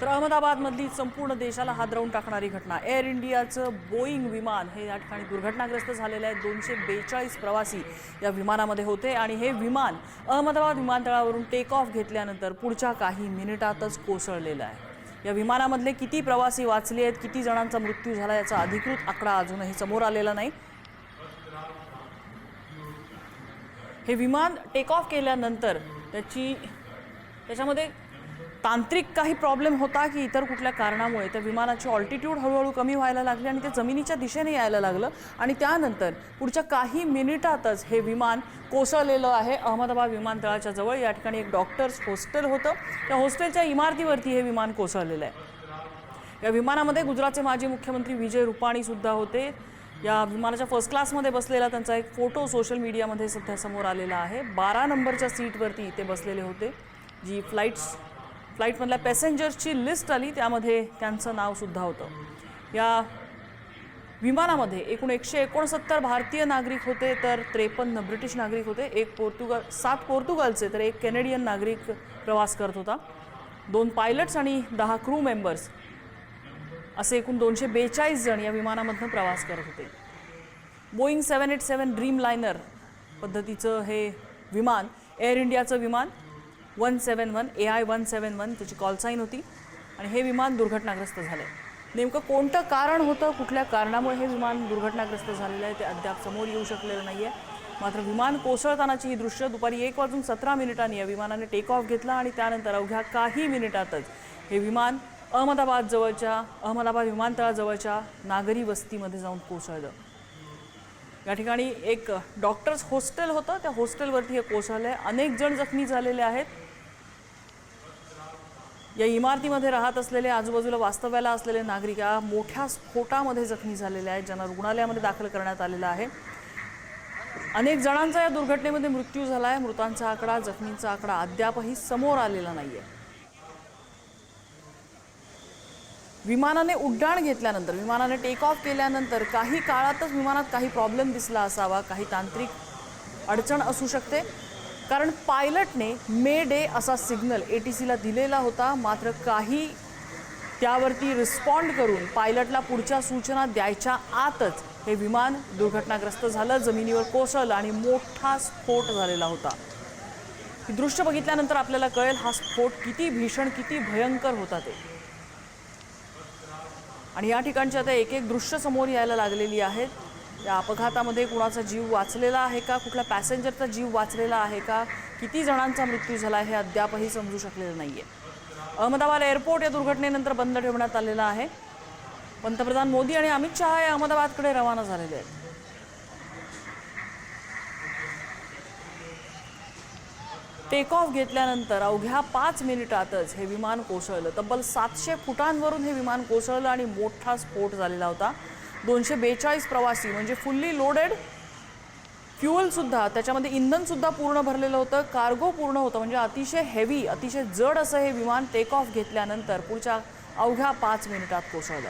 तर अहमदाबादमधली संपूर्ण देशाला हादरवून टाकणारी घटना. एअर इंडियाचं बोईंग विमान हे या ठिकाणी दुर्घटनाग्रस्त झालेलं आहे. दोनशे बेचाळीस प्रवासी या विमानामध्ये होते आणि हे विमान अहमदाबाद विमानतळावरून टेक ऑफ घेतल्यानंतर पुढच्या काही मिनिटातच कोसळलेलं आहे. या विमानामधले किती प्रवासी वाचले आहेत किती जणांचा मृत्यू झाला याचा अधिकृत आकडा अजूनही समोर आलेला नाही. हे विमान टेक ऑफ केल्यानंतर त्याची त्याच्यामध्ये तांत्रिक काही प्रॉब्लेम होता की इतर कुठल्या कारणामुळे? त्या विमानाची ऑल्टिट्यूड हळूहळू कमी व्हायला लागली आणि ते जमिनीच्या दिशेने यायला लागलं. आणि त्यानंतर पुढच्या काही मिनिटातच हे विमान कोसळलेलं आहे. अहमदाबाद विमानतळाच्या जवळ या ठिकाणी एक डॉक्टर्स हॉस्टेल होतं. त्या हॉस्टेलच्या इमारतीवरती हे विमान कोसळलेलं आहे. या विमानामध्ये गुजरातचे माजी मुख्यमंत्री विजय रुपाणी सुद्धा होते. या विमानाच्या फर्स्ट क्लासमध्ये बसलेला त्यांचा एक फोटो सोशल मीडियामध्ये सध्या समोर आलेला आहे. बारा नंबरच्या सीटवरती ते बसलेले होते. जी फ्लाईट्स फ्लाईटमधल्या पॅसेंजर्सची लिस्ट आली त्यामध्ये त्यांचं नावसुद्धा होतं. या विमानामध्ये एकूण एकशे एकोणसत्तर भारतीय नागरिक होते तर त्रेपन्न ब्रिटिश नागरिक होते एक पोर्तुगाल सात पोर्तुगालचे तर एक कॅनेडियन नागरिक प्रवास करत होता. दोन पायलट्स आणि दहा क्रू मेंबर्स असे एकूण दोनशे बेचाळीस जण या विमानामधनं प्रवास करत होते. Boeing seven eight seven dreamliner पद्धतीचं हे विमान एअर इंडियाचं विमान one seven one A I one seven one त्याची कॉल साईन होती. आणि हे विमान दुर्घटनाग्रस्त झालं आहे नेमकं कोणतं कारण होतं कुठल्या कारणामुळे हे विमान दुर्घटनाग्रस्त झालेलं आहे ते अद्याप समोर येऊ शकलेलं नाही आहे मात्र विमान कोसळतानाची ही दृश्य दुपारी एक वाजून सतरा मिनिटांनी या विमानाने टेक ऑफ घेतला आणि त्यानंतर अवघ्या काही मिनिटातच हे विमान अहमदाबाद जवळच्या अहमदाबाद विमानतळाजवळच्या नागरी वस्तीमध्ये जाऊन कोसळलं. या ठिकाणी एक डॉक्टर्स हॉस्टेल होतं. त्या हॉस्टेलवरती हे कोसळलं आहे अनेक जण जखमी झालेले आहेत. या इमारतीमध्ये राहत असलेले आजूबाजूला वास्तव्याला असलेले नागरिक या मोठ्या स्फोटामध्ये जखमी झालेले आहेत ज्यांना रुग्णालयामध्ये दाखल करण्यात आलेलं आहे. अनेक जणांचा या दुर्घटनेमध्ये मृत्यू झाला आहे मृतांचा आकडा जखमींचा आकडा अद्यापही समोर आलेला नाही आहे विमानाने उड्डाण घेतल्यानंतर विमानाने टेक ऑफ केल्यानंतर काही काळातच विमानात काही प्रॉब्लेम दिसला असावा काही तांत्रिक अडचण असू शकते. कारण पायलटने मे डे असा सिग्नल ए टी सीला दिलेला होता. मात्र काही त्यावरती रिस्पॉन्ड करून पायलटला पुढच्या सूचना द्यायच्या आतच हे विमान दुर्घटनाग्रस्त झालं. जमिनीवर कोसळलं आणि मोठा स्फोट झालेला होता. हे दृश्य बघितल्यानंतर आपल्याला कळेल हा स्फोट किती भीषण किती भयंकर होता ते. आणि या ठिकाणची आता एक एक दृश्य समोर यायला लागलेली आहेत. या अपघातामध्ये कुणाचा जीव वाचलेला आहे का? कुठल्या पॅसेंजरचा जीव वाचलेला आहे का? किती जणांचा मृत्यू झाला हे अद्यापही समजू शकलेलं नाही आहे अहमदाबाद एअरपोर्ट या दुर्घटनेनंतर बंद ठेवण्यात आलेला आहे. पंतप्रधान मोदी आणि अमित शहा हे अहमदाबादकडे रवाना झालेले आहेत. टेक ऑफ घेतल्यानंतर अवघ्या पाच मिनिटातच हे विमान कोसळलं. तब्बल सातशे फुटांवरून हे विमान कोसळलं आणि मोठा स्फोट झालेला होता. दोनशे बेचाळीस प्रवासी म्हणजे फुल्ली लोडेड फ्युअलसुद्धा त्याच्यामध्ये इंधनसुद्धा पूर्ण भरलेलं होतं. कार्गो पूर्ण होतं म्हणजे अतिशय हेवी अतिशय जड असं हे विमान टेक ऑफ घेतल्यानंतर पुढच्या अवघ्या पाच मिनिटात कोसळलं.